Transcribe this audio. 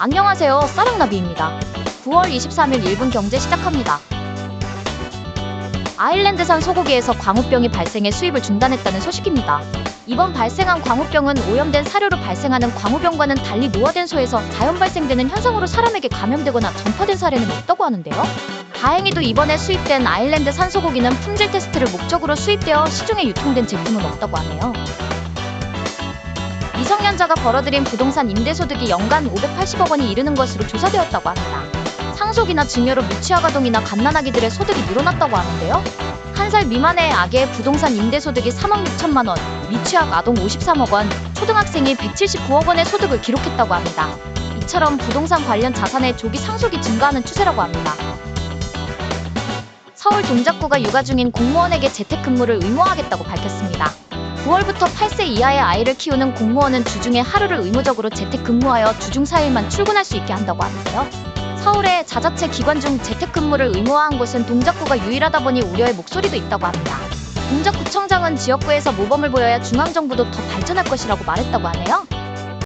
안녕하세요. 사랑나비입니다. 9월 23일 1분 경제 시작합니다. 아일랜드산 소고기에서 광우병이 발생해 수입을 중단했다는 소식입니다. 이번 발생한 광우병은 오염된 사료로 발생하는 광우병과는 달리 노화된 소에서 자연 발생되는 현상으로 사람에게 감염되거나 전파된 사례는 없다고 하는데요. 다행히도 이번에 수입된 아일랜드 산 소고기는 품질 테스트를 목적으로 수입되어 시중에 유통된 제품은 없다고 하네요. 미성년자가 벌어들인 부동산 임대소득이 연간 580억 원이 이르는 것으로 조사되었다고 합니다. 상속이나 증여로 미취학 아동이나 갓난아기들의 소득이 늘어났다고 하는데요. 한 살 미만의 아기의 부동산 임대소득이 3억 6천만 원, 미취학 아동 53억 원, 초등학생이 179억 원의 소득을 기록했다고 합니다. 이처럼 부동산 관련 자산의 조기 상속이 증가하는 추세라고 합니다. 서울 동작구가 육아 중인 공무원에게 재택근무를 의무화하겠다고 밝혔습니다. 9월부터 8세 이하의 아이를 키우는 공무원은 주중에 하루를 의무적으로 재택근무하여 주중 4일만 출근할 수 있게 한다고 하는데요. 서울의 자자체 기관 중 재택근무를 의무화한 곳은 동작구가 유일하다 보니 우려의 목소리도 있다고 합니다. 동작구청장은 지역구에서 모범을 보여야 중앙정부도 더 발전할 것이라고 말했다고 하네요.